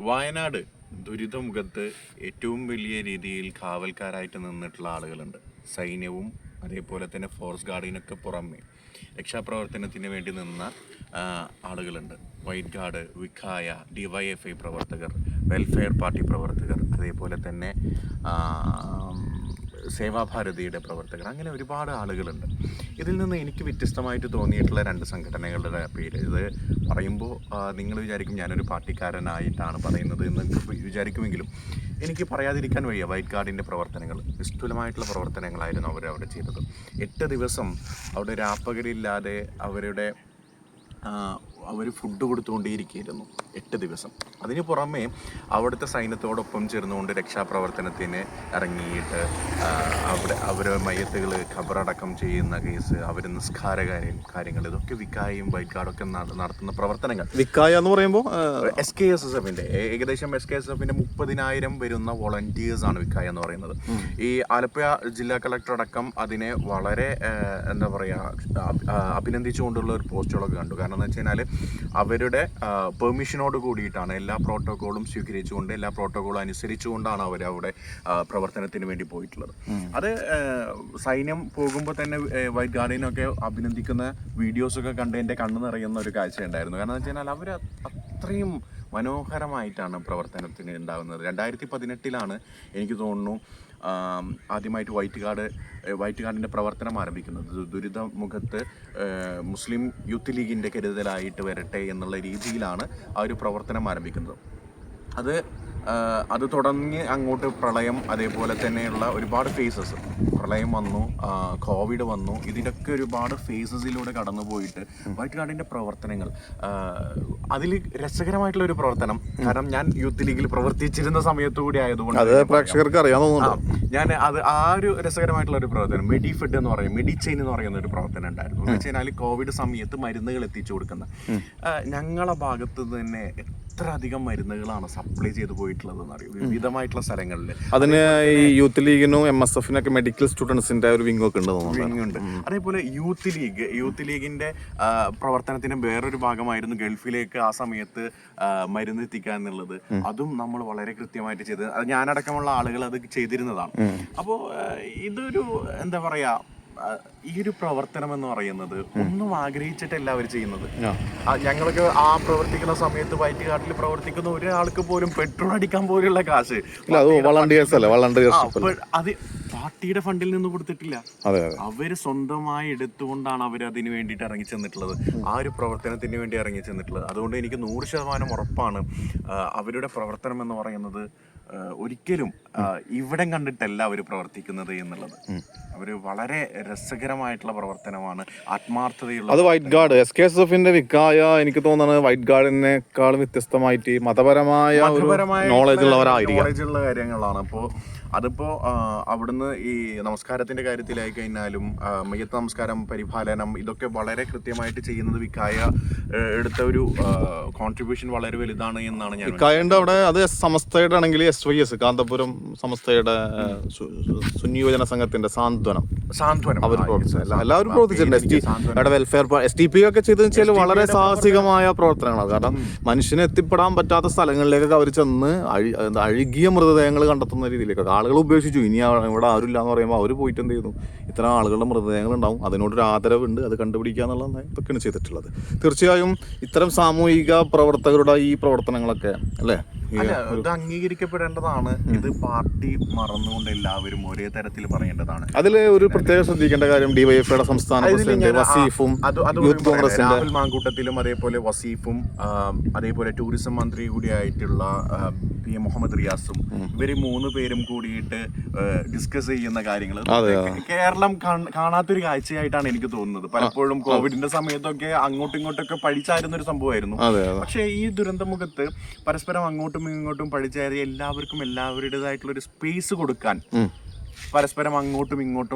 വയനാട് ദുരിതമുഖത്ത് ഏറ്റവും വലിയ രീതിയിൽ കാവൽക്കാരായിട്ട് നിന്നിട്ടുള്ള ആളുകളുണ്ട്. സൈന്യവും അതേപോലെ തന്നെ ഫോറസ്റ്റ് ഗാർഡിനൊക്കെ പുറമെ രക്ഷാപ്രവർത്തനത്തിന് വേണ്ടി നിന്ന ആളുകളുണ്ട്. വൈറ്റ് ഗാർഡ് വിഖായ ഡിവൈഎഫ്ഐ പ്രവർത്തകർ വെൽഫെയർ പാർട്ടി പ്രവർത്തകർ അതേപോലെ തന്നെ സേവാഭാരതിയുടെ പ്രവർത്തകർ. അങ്ങനെ ഒരുപാട് ആളുകളുണ്ട്. ഇതിൽ നിന്ന് എനിക്ക് വ്യത്യസ്തമായിട്ട് തോന്നിയിട്ടുള്ള രണ്ട് സംഘടനകളുടെ പേര്. ഇത് പറയുമ്പോൾ നിങ്ങൾ വിചാരിക്കും ഞാനൊരു പാർട്ടിക്കാരനായിട്ടാണ് പറയുന്നത് എന്ന് വിചാരിക്കുമെങ്കിലും എനിക്ക് പറയാതിരിക്കാൻ വയ്യ. വൈറ്റ് കാർഡിന്റെ പ്രവർത്തനങ്ങൾ നിസ്തുലമായിട്ടുള്ള പ്രവർത്തനങ്ങളായിരുന്നു അവർ അവിടെ ചെയ്തത്. എട്ട് ദിവസം അവിടെ രാപ്പകലില്ലാതെ അവരുടെ അവർ ഫുഡ് കൊടുത്തുകൊണ്ടേയിരിക്കുകയായിരുന്നു എട്ട് ദിവസം. അതിന് പുറമെ അവിടുത്തെ സൈന്യത്തോടൊപ്പം ചേർന്നുകൊണ്ട് രക്ഷാപ്രവർത്തനത്തിന് ഇറങ്ങിയിട്ട് അവിടെ അവരെ മയത്തുകൾ ഖബറടക്കം ചെയ്യുന്ന കേസ് അവർ നിസ്കാര കാര്യം കാര്യങ്ങൾ ഇതൊക്കെ വിക്കായും വൈറ്റ് ഗാർഡൊക്കെ നടത്തുന്ന പ്രവർത്തനങ്ങൾ. വിക്കായ എന്ന് പറയുമ്പോൾ എസ് കെ എസ് എസ് എഫിന്റെ ഏകദേശം എസ് കെ എസ് എഫിന്റെ മുപ്പതിനായിരം വരുന്ന വോളണ്ടിയേഴ്സ് ആണ് വിക്കായ എന്ന് പറയുന്നത്. ഈ ആലപ്പുഴ ജില്ലാ കളക്ടർ അടക്കം അതിനെ വളരെ എന്താ പറയുക അഭിനന്ദിച്ചുകൊണ്ടുള്ള ഒരു പോസ്റ്റുകളൊക്കെ കണ്ടു. കാരണം എന്ന് വെച്ച് കഴിഞ്ഞാൽ അവരുടെ പെർമിഷനോട് കൂടിയിട്ടാണ് എല്ലാ പ്രോട്ടോക്കോളും സ്വീകരിച്ചുകൊണ്ട് എല്ലാ പ്രോട്ടോക്കോളും അനുസരിച്ചുകൊണ്ടാണ് അവർ അവിടെ പ്രവർത്തനത്തിന് വേണ്ടി പോയിട്ടുള്ളത്. അത് സൈന്യം പോകുമ്പോൾ തന്നെ വൈറ്റ് ഗാർഡിനൊക്കെ അഭിനന്ദിക്കുന്ന വീഡിയോസൊക്കെ കണ്ട് എന്റെ കണ്ണു നിറയുന്ന ഒരു കാഴ്ച ഉണ്ടായിരുന്നു കാരണം എന്ന് വെച്ച് കഴിഞ്ഞാൽ അവർ അത്രയും മനോഹരമായിട്ടാണ് പ്രവർത്തനത്തിന് ഉണ്ടാകുന്നത്. രണ്ടായിരത്തി പതിനെട്ടിലാണ് എനിക്ക് തോന്നുന്നു ആദ്യമായിട്ട് വൈറ്റ് കാർഡ് വൈറ്റ് കാർഡിന്റെ പ്രവർത്തനം ആരംഭിക്കുന്നത്. ദുരിത മുഖത്ത് മുസ്ലിം യൂത്ത് ലീഗിന്റെ കരുതലായിട്ട് വരട്ടെ എന്നുള്ള രീതിയിലാണ് ആ ഒരു പ്രവർത്തനം ആരംഭിക്കുന്നത്. അത് അത് തുടങ്ങി അങ്ങോട്ട് പ്രളയം അതേപോലെ തന്നെയുള്ള ഒരുപാട് ഫേസസ് പ്രളയം വന്നു കോവിഡ് വന്നു. ഇതിന്റെയൊക്കെ ഒരുപാട് ഫേസസിലൂടെ കടന്നു പോയിട്ട് വൈറ്റ് ഗാർഡിന്റെ പ്രവർത്തനങ്ങൾ അതിൽ രസകരമായിട്ടുള്ള ഒരു പ്രവർത്തനം. കാരണം ഞാൻ യൂത്ത് ലീഗിൽ പ്രവർത്തിച്ചിരുന്ന സമയത്തു കൂടി ആയതുകൊണ്ട് പ്രേക്ഷകർക്ക് അറിയാൻ തോന്നുന്നുണ്ട്. ഞാൻ അത് ആ ഒരു രസകരമായിട്ടുള്ള ഒരു പ്രവർത്തനം മെഡിഫെഡ് എന്ന് പറയും മെഡിച്ചെയിൻ എന്ന് പറയുന്ന ഒരു പ്രവർത്തനം ഉണ്ടായിരുന്നു. എന്ന് വെച്ച് കഴിഞ്ഞാൽ കോവിഡ് സമയത്ത് മരുന്നുകൾ എത്തിച്ചു കൊടുക്കുന്ന. ഞങ്ങളെ ഭാഗത്ത് തന്നെ എത്ര അധികം മരുന്നുകളാണ് സപ്ലൈ ചെയ്തു പോയിട്ടുള്ളത് എന്നറിയും വിവിധമായിട്ടുള്ള സ്ഥലങ്ങളിൽ അതിന് ഈ യൂത്ത് ലീഗിനും എം എസ് എഫിനൊക്കെ മെഡിക്കൽ സ്റ്റുഡൻസിന്റെ ഒരു വിംഗ് ഒക്കെ ഉണ്ട്. ഉണ്ട് അതേപോലെ യൂത്ത് ലീഗ് യൂത്ത് ലീഗിന്റെ പ്രവർത്തനത്തിന്റെ വേറൊരു ഭാഗമായിരുന്നു ഗൾഫിലേക്ക് ആ സമയത്ത് മരുന്ന് എത്തിക്കുക എന്നുള്ളത്. അതും നമ്മൾ വളരെ കൃത്യമായിട്ട് ചെയ്ത് ഞാനടക്കമുള്ള ആളുകൾ അത് ചെയ്തിരുന്നതാണ്. അപ്പോൾ ഇതൊരു എന്താ പറയാ ഈ ഒരു പ്രവർത്തനം എന്ന് പറയുന്നത് ഒന്നും ആഗ്രഹിച്ചിട്ടല്ല അവർ ചെയ്യുന്നത്. ഞങ്ങൾക്ക് ആ പ്രവർത്തിക്കുന്ന സമയത്ത് വയറ്റുകാട്ടിൽ പ്രവർത്തിക്കുന്ന ഒരാൾക്ക് പോലും പെട്രോൾ അടിക്കാൻ പോലുള്ള കാശ്. അത് പാർട്ടിയുടെ ഫണ്ടിൽ നിന്ന്. കൊടുത്തിട്ടില്ല. അവർ സ്വന്തമായി എടുത്തുകൊണ്ടാണ് അവർ അതിന് വേണ്ടിയിട്ട് ഇറങ്ങി ചെന്നിട്ടുള്ളത്. ആ ഒരു പ്രവർത്തനത്തിന് വേണ്ടി ഇറങ്ങി ചെന്നിട്ടുള്ളത്. അതുകൊണ്ട് എനിക്ക് നൂറ് ശതമാനം ഉറപ്പാണ് അവരുടെ പ്രവർത്തനം എന്ന് പറയുന്നത് ഒരിക്കലും ഇവിടെ കണ്ടിട്ടല്ല അവർ പ്രവർത്തിക്കുന്നത് എന്നുള്ളത്. അവർ വളരെ രസകരമായിട്ടുള്ള പ്രവർത്തനമാണ് ആത്മാർത്ഥതയുള്ള അത് white guard S K S എഫിന്റെ വിക്കായ എനിക്ക് തോന്നുന്നത് വൈറ്റ് ഗാർഡിനേക്കാളും വ്യത്യസ്തമായിട്ട് മതപരമായ നോളജ് ഉള്ള കാര്യങ്ങളാണ്. അപ്പോൾ അതിപ്പോ അവിടുന്ന് ഈ നമസ്കാരത്തിന്റെ കാര്യത്തിലായി കഴിഞ്ഞാലും മയ്യത്ത് നമസ്കാരം പരിപാലനം ഇതൊക്കെ വളരെ കൃത്യമായിട്ട് ചെയ്യുന്നത് വിക്കായ എടുത്ത ഒരു കോൺട്രിബ്യൂഷൻ വളരെ വലുതാണ് എന്നാണ് ഞാൻ വിക്കായുണ്ട് അവിടെ അത് സമസ്തയുടെ ആണെങ്കിൽ എസ് വൈ എസ് കാന്തപുരം സംസ്ഥയുടെ സുനിയോജന സംഘത്തിന്റെ സാന്ത്വനം. സാന്ത്വനം. അവർ പ്രവർത്തിച്ചു എല്ലാവരും പ്രവർത്തിച്ചിട്ടുണ്ട്. വെൽഫെയർ എസ് ടി പി ഒക്കെ ചെയ്തെന്ന് വെച്ചാൽ വളരെ സാഹസികമായ പ്രവർത്തനങ്ങളാണ്. കാരണം മനുഷ്യനെ എത്തിപ്പെടാൻ പറ്റാത്ത സ്ഥലങ്ങളിലേക്കൊക്കെ അവർ ചെന്ന് അഴുകിയ മൃതദേഹങ്ങൾ കണ്ടെത്തുന്ന രീതിയിലേക്ക് ആളുകൾ ഉപേക്ഷിച്ചു. ഇനി ഇവിടെ ആരുമില്ല എന്ന് പറയുമ്പോൾ അവർ പോയിട്ട് എന്ത് ചെയ്യുന്നു? ഇത്തരം ആളുകളുടെ മൃതദേഹങ്ങൾ ഉണ്ടാവും. അതിനോടൊരു ആദരവുണ്ട്. അത് കണ്ടുപിടിക്കുക എന്നുള്ള ഇതൊക്കെയാണ് ചെയ്തിട്ടുള്ളത്. തീർച്ചയായും ഇത്തരം സാമൂഹിക പ്രവർത്തകരുടെ ഈ പ്രവർത്തനങ്ങളൊക്കെ അല്ലേ? അല്ല ഇത് അംഗീകരിക്കപ്പെടേണ്ടതാണ്. ഇത് പാർട്ടി മറന്നുകൊണ്ട് എല്ലാവരും ഒരേ തരത്തിൽ പറയേണ്ടതാണ്. അതിൽ ഒരു പ്രത്യേകം ശ്രദ്ധിക്കേണ്ട കാര്യം ഡിവൈഎഫ്ഐയുടെ സംസ്ഥാന പ്രസിഡന്റ് വസീഫും യൂത്ത് കോൺഗ്രസ് രാഹുൽ മാങ്കൂട്ടത്തിലും അതേപോലെ വസീഫും അതേപോലെ ടൂറിസം മന്ത്രി കൂടിയായിട്ടുള്ള പി എം മുഹമ്മദ് റിയാസും ഇവർ മൂന്ന് പേരും കൂടിയിട്ട് ഡിസ്കസ് ചെയ്യുന്ന കാര്യങ്ങൾ കേരളം കാണ്- കാണാത്തൊരു കാഴ്ചയായിട്ടാണ് എനിക്ക് തോന്നുന്നത്. പലപ്പോഴും കോവിഡിന്റെ സമയത്തൊക്കെ അങ്ങോട്ടും ഇങ്ങോട്ടൊക്കെ പഠിച്ചായിരുന്ന ഒരു സംഭവമായിരുന്നു പക്ഷേ ഈ ദുരന്തമുഖത്ത് പരസ്പരം അങ്ങോട്ടും ഇങ്ങോട്ടും പഠിച്ചേറി എല്ലാവർക്കും എല്ലാവരുടേതായിട്ടുള്ള ഒരു സ്പേസ് കൊടുക്കാൻ പരസ്പരം അങ്ങോട്ടും ഇങ്ങോട്ടും